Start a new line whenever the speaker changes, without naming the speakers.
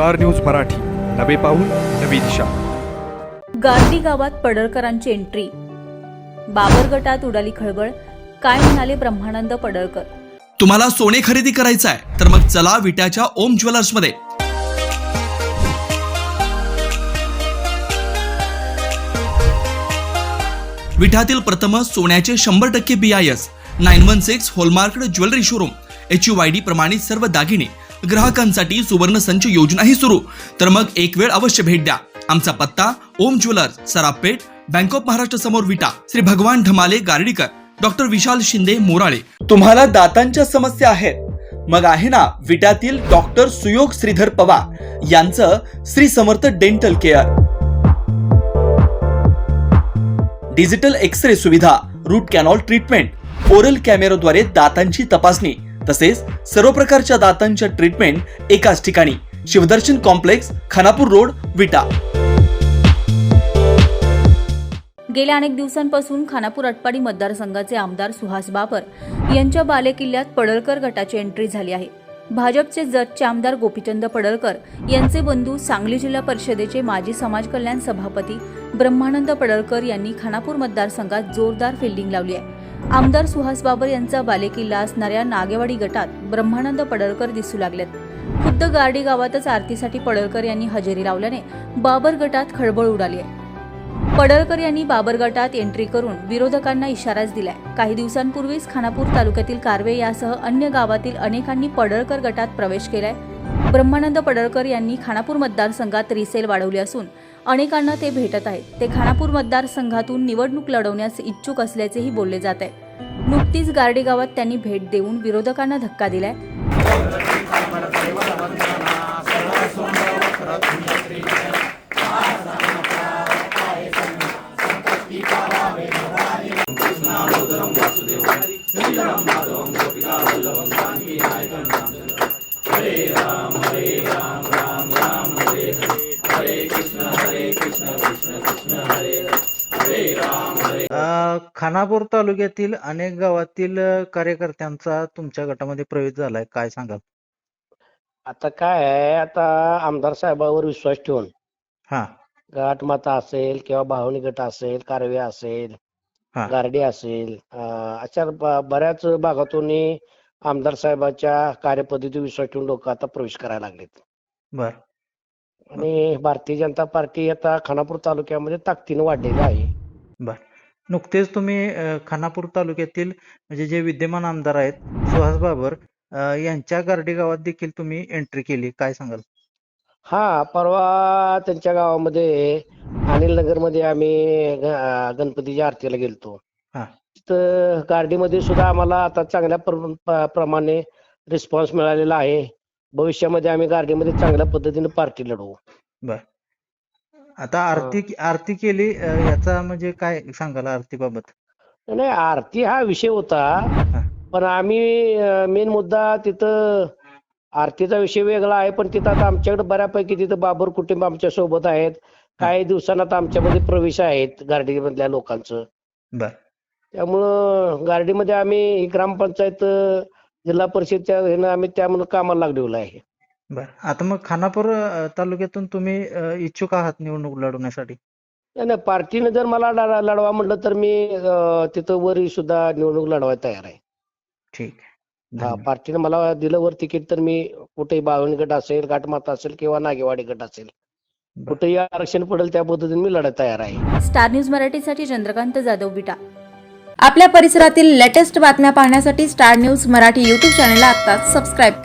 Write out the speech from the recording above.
Star news Marathi. नवे पाऊल नवी दिशा.
गारडी गावात पडळकरांची एंट्री. बाबर गटात उडाली खळबळ. काय म्हणाले ब्रह्मानंद पडळकर?
तुम्हाला सोने खरेदी करायचं आहे तर मग चला विट्याच्या ओम ज्वेलर्समध्ये. विट्यातील प्रथम सोन्याचे शंभर टक्के B I S nine one six hallmark jewellery showroom H U Y D प्रमाणित सर्व दागिने ग्राहकांसाठी सुवर्ण संच योजनाही सुरू. तर मग एक वेळ अवश्य भेट द्या. आमचा पत्ता Om jewellers Sarapeth bank of Maharashtra समोर विटा श्री भगवान ढमाले गार्डीकर डॉक्टर विशाल शिंदे मोराळे. तुम्हाला दातांच्या समस्या आहेत. मग आहे ना विटातील डॉक्टर सुयोग श्रीधर पवार यांचं Shri Samarth dental care. Digital X ray सुविधा रूट कॅनॉल ट्रीटमेंट ओरल कॅमेराद्वारे दातांची तपासणी तसेच सर्व प्रकारच्या दातांच्या ट्रीटमेंट एकाच ठिकाणी. Shivdarshan complex Khanapur road Vita.
गेल्या अनेक दिवसांपासून खानापूर अटपाडी मतदारसंघाचे आमदार सुहास बाबर यांच्या बालेकिल्ल्यात पडळकर गटाची एंट्री झाली आहे. भाजपचे जतचे आमदार गोपीचंद पडळकर यांचे बंधू सांगली जिल्हा परिषदेचे माजी समाज कल्याण सभापती ब्रह्मानंद पडळकर यांनी खानापूर मतदारसंघात जोरदार फिल्डिंग लावली आहे. आमदार सुहास बाबर यांचा बालेकिल्ला असणाऱ्या नागेवाडी गटात ब्रह्मानंद पडळकर दिसू लागलेत. खुद्द गार्डी गावातच आरतीसाठी पडळकर यांनी हजेरी लावल्याने बाबर गटात खळबळ उडाली आहे पडळकर यांनी बाबर गटात एंट्री करून विरोधकांना इशाराच दिलाय. काही दिवसांपूर्वीच खानापूर तालुक्यातील कारवे यासह अन्य गावातील अनेकांनी पडळकर गटात प्रवेश केलाय. ब्रह्मानंद पडळकर यांनी खानापूर मतदारसंघात रिसेल वाढवली असून अनेकांना ते भेटत आहेत. ते खानापूर मतदारसंघातून निवडणूक लढवण्यास इच्छुक असल्याचेही बोलले जात आहे. नुकतीच गार्डे गावात त्यांनी भेट देऊन विरोधकांना धक्का दिलाय.
अ, खानापूर तालुक्यातील अनेक गावातील कार्यकर्त्यांचा तुमच्या गटामध्ये प्रवेश झालाय. काय सांगाल?
आता काय आहे आता आमदार साहेबावर विश्वास ठेवून.
हा.
घाटमाता असेल किंवा भावनी गट असेल कारवे असेल
हा.
गारडी असेल अं, अशा ब- बऱ्याच भागातून आमदार साहेबाच्या कार्यपद्धतीवर विश्वास ठेवून लोक आता प्रवेश करायला लागलेत.
बर.
आणि भारतीय जनता पार्टी आता खानापूर तालुक्यामध्ये ताकदीने वाढलेली आहे.
बर. नुकतेच तुम्ही खानापूर तालुक्यातील म्हणजे जे विद्यमान आमदार आहेत सुहास बाबर यांच्या गारडी गावात देखील तुम्ही एंट्री केली. काय सांगाल?
हा परवा त्यांच्या गावामध्ये अनिल नगरमध्ये आम्ही गणपतीच्या आरतीला गेलतो.
हा.
तर गार्डीमध्ये सुद्धा आम्हाला आता चांगल्या प्रमाणे रिस्पॉन्स मिळालेला आहे. भविष्यामध्ये आम्ही गार्डीमध्ये चांगल्या पद्धतीने पार्टी लढवू.
बर. आता आरती आरती केली याचा म्हणजे काय सांगाल आरतीबाबत
नाही आरती हा विषय होता. पण आम्ही मेन मुद्दा तिथं आरतीचा विषय वेगळा आहे पण तिथं आता आमच्याकडे बऱ्यापैकी तिथं बाबर कुटुंब आमच्यासोबत आहेत. काही दिवसांना आता आमच्यामध्ये प्रवेश आहेत गार्डीमधल्या लोकांचं.
बर.
त्यामुळं गार्डीमध्ये आम्ही ग्रामपंचायत जिल्हा परिषदच्या आम्ही त्यामुळे कामाला लागलेलो आहे.
बर. आता मग खानापूर अ, तालुक्यातून तुम्ही अ, इच्छुक आहात निवडणूक लढवण्यासाठी?
नाही नाही. पार्टीने जर मला लढा- लढवा म्हटलं तर मी अं, तिथं वरी सुद्धा निवडणूक लढवायला तयार आहे.
ठीक आहे.
हा
धन्यवाद.
पार्टीने मला दिलं वर तिकीट तर मी कुठेही बावणी गट असेल घाटमाता असेल किंवा नागेवाडी गट असेल
बर.
कुठेही आरक्षण पडेल त्या पद्धतीने मी लढायला तयार आहे.
स्टार न्यूज मराठीसाठी चंद्रकांत जाधव विटा
आपल्या परिसरातील लेटेस्ट बातम्या पाहण्यासाठी स्टार न्यूज मराठी यूट्यूब चॅनलला आत्ताच सबस्क्राईब करा.